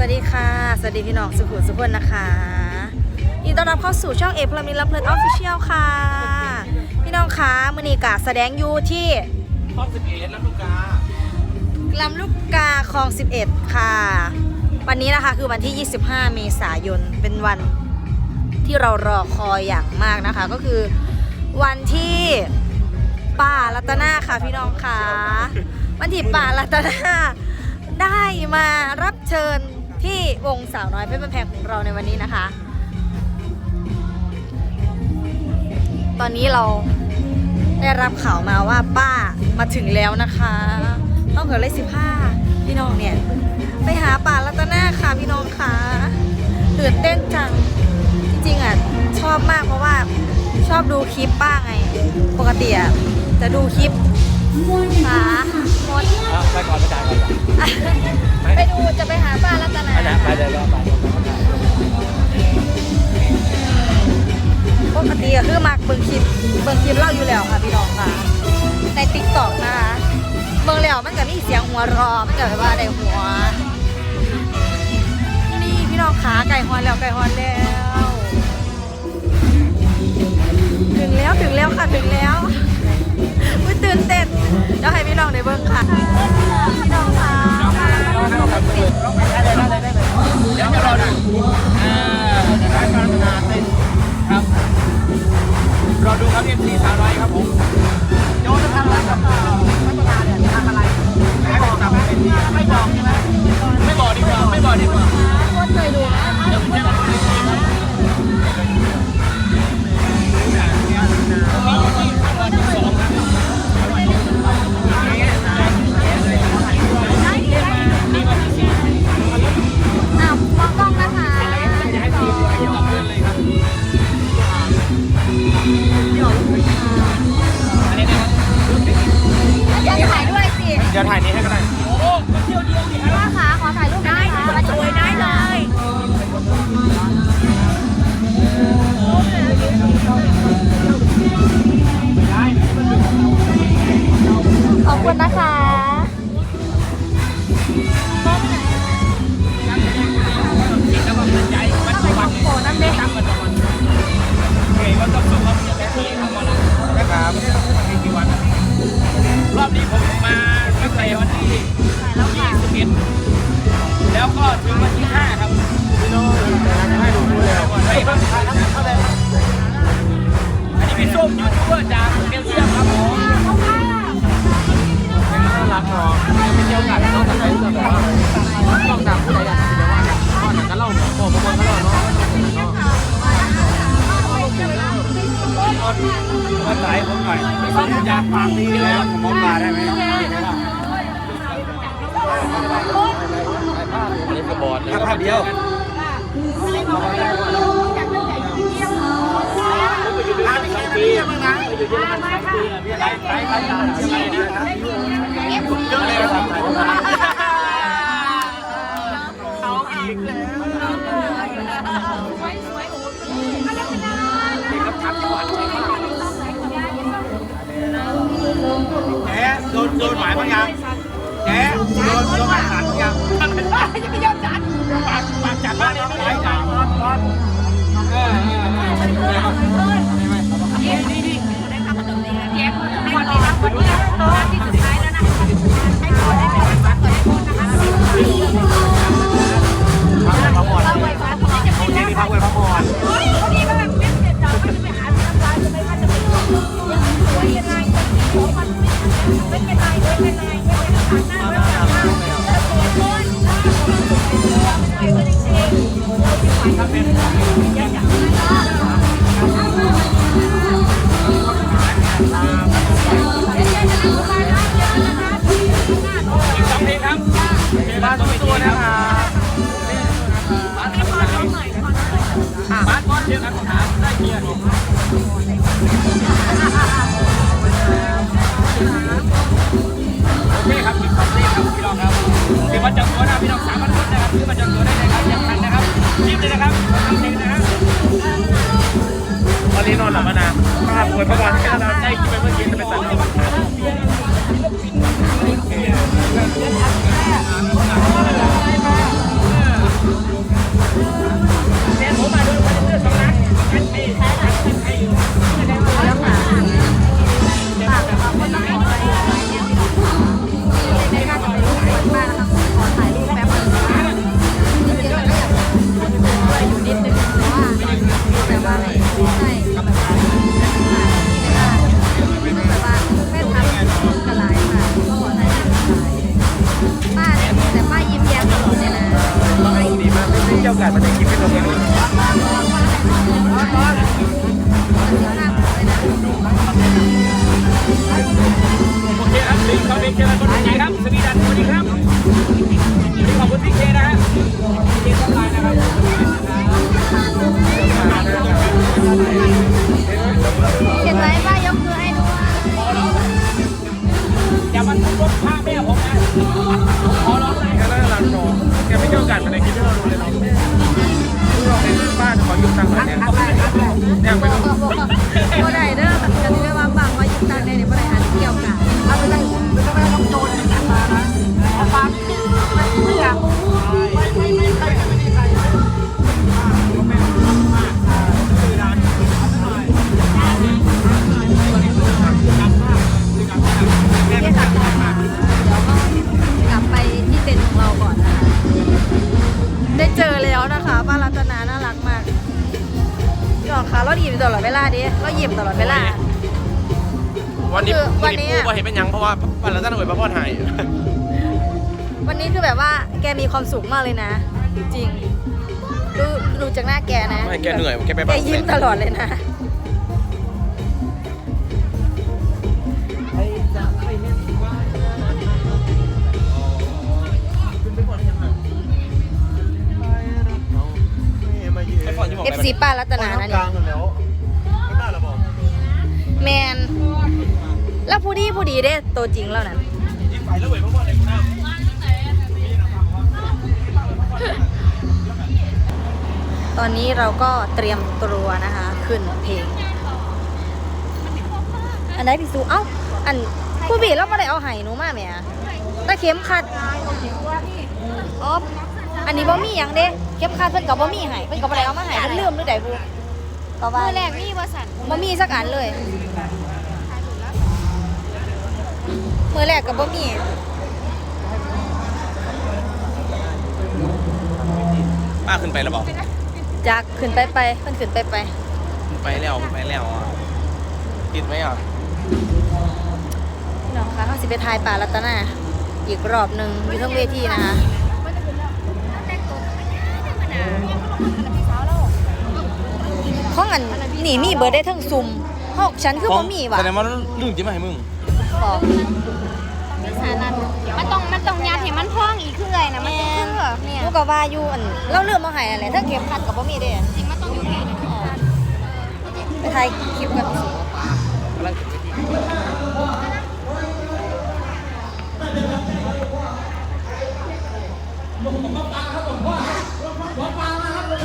วัสดีค่ะ สวัสดีพี่น้องสุขุมสุขคนนะคะยินดีต้อนรับเข้าสู่ช่องเอพลามินลำเพลินออฟฟิเชียลค่ะ พี่น้องคะมือนีกาแสดงอยู่ที่ข้อสิบเอ็ดลำลูกกาลำลูกกาคลอง11ค่ะ วันนี้นะคะคือวันที่ 25 เมษายนเป็นวันที่เรารอคอยอย่างมากนะคะ ก็คือวันที่ป่ารัตนาค่ะพี่น้องค่ะวันที่ป่ารัตนาได้มารับเชิญ ที่วงสาวน้อยเพชรบ้านแพงของเราในวันนี้นะคะ ตอนนี้เราได้รับข่าวมาว่าป้ามาถึงแล้วนะคะต้องเกิดเลยสิบห้าพี่น้องเนี่ย ไปหาป่ารัตนาค่ะพี่น้องค่ะตื่นเต้นจัง จริงๆอะชอบมากเพราะว่าชอบดูคลิปป้าไง ปกติอะจะดูคลิปค่ะ มด อะไปก่อนไปจ่ายก่อน ไปดูจะไปหาป้ารัตนาไปนะไปเลยก็ไปเลยปกติก็คือมักเบิ่งคลิปเบิ่งคลิปเล่าอยู่แล้วค่ะพี่น้องค่ะ ในติ๊กต็อกนะคะเบิ่งแล้วมันก็มีเสียงหัวเรอมันก็แบบว่าได้หัว นี่พี่น้องขาไก่ฮอนแล้วไก่ฮอนแล้ว รอดูครับเอ็มซีสาวน้อยครับผมโยนทำอะไรครับพัฒนาเนี่ยทำอะไรไม่บอกไม่บอกใช่ไหมไม่บอกดีกว่าไม่บอกดีกว่า ด้วยสิเดี๋ยวถ่ายนี้ให้ก็ได้โอ้โหเที่ยวเดียวดิว่าคะขอถ่ายรูปได้ค่ะมาช่วยได้เลยขอบคุณนะคะแล้วก็มันใจมันจะวันโผล่น้ำเด็กตั้งมันจะวันโอเคก็ต้องส่งความเพียรแค่ที่ทำมาแล้วนะครับมีกี่วันรอบนี้ผมมาตั้งแต่วัน ที่21แล้วก็ถึงวันที่ 5 ครับพี่น้องให้ดูดูแล้วให้ครับอันนี้พี่ส้มยูทูบเบอร์จากเบลเยียมครับผมน่ารักเนาะไปเที่ยวกันนอกจากไหนแบบว่าต้องตามผู้ใดอยากจะว่าเนี่ก็อยากจะเล่าโอ้ประมวลก็เล่าเนาะมาสายผมหน่อยอยากฝากดีแล้วผมมองมาได้ไหม อันนี้คือบอร์ดภาพเดียวร้านที่สองปีนะไปอยู่เยอรมันสองปีนะพี่ไลฟ์ไลฟ์ไลฟ์ไลฟ์นะเยอะเลยครับเอา อีกสองเพลงครับบ้านตัวนะครับบ้านบอลเดียวกันถามได้เกียร์โอเคครับอีกสองเพลงครับพี่น้องครับถือว่าจังตัวนะพี่น้องสามพันคนนะครับถือว่าจังตัวได้เลยครับยังทันนะ ครับรีบเลยนะครับเพลงนะครับตอนนี้นอนหลับมานานภาพปวดประวันแค่เราได้กินไปเมื่อกี้จะไปสั่งโไปดูนะ อกคะเรายิ้มตลอดเวลาดิเรายิ้มตลอดเวลา วันนี้คือวันนี้พูดว่าเห็นเป็นยังเพราะว่าวันละตั้งหน่วยพระพ่อหายวันนี้คือแบบว่าแกมีความสุขมากเลยนะ จริง ดูดูจากหน้าแกนะไม่แกเหนื่อยแกไปแกบ้านยิ้มตลอดเลยนะ ที่บอกเอฟซีป้ารัตนานะนี่แล้วไม่ได้หรอบอกแมนแล้วผู้ดีผู้ดีเด้ตัวจริงแล้วนั้นยิงไปแล้วเว้ยพระพ่อในกูน้าตอนนี้เราก็เตรียมตัวนะคะ ขึ้นเพลง อันไหนพี่สูเอ้า อันผู้บีเราไม่ได้เอาไห้หนูมาแหม่ตะเข็มขัดอ๋ออันนี้บ่มีหยังเด้ เข็มขัดเพิ่นก็บ่มีให้เพิ่นก็บ่ได้เอามาให้เพิ่นลืมหรือใดบ่ก็ว่ามือแรกมีบริษัทบ่มีสักอันเลยมือแรกก็บ่มีป้าขึ้นไปแล้วบอกจากขึ้นไปไปเพิ่นขึ้นไปไปไปแล้วไปแล้วอะติดไหมอะพี่น้องคะเขาสิไปทายป่ารัตนาอีกรอบหนึ่งอยู่ทั้งเวทีนะคะ ข้องอันนี่มีเบิร์ได้ทั้งซุมเพราะฉันคือบ่มีว่ะแสดงว่าลืมจิ้มให้มึงบอกมันต้องมันต้องยาถี่มันพ่องอีกขึ้นเลยนะมันจะขึ้นเนี่ยลูกกว่าอยู่อันเราเลือกมาหายอะไรถ้าเก็บพันกับบ่มีเด้จริงมันต้องอยู่ที่ไปถ่ายคลิปกันกำลัง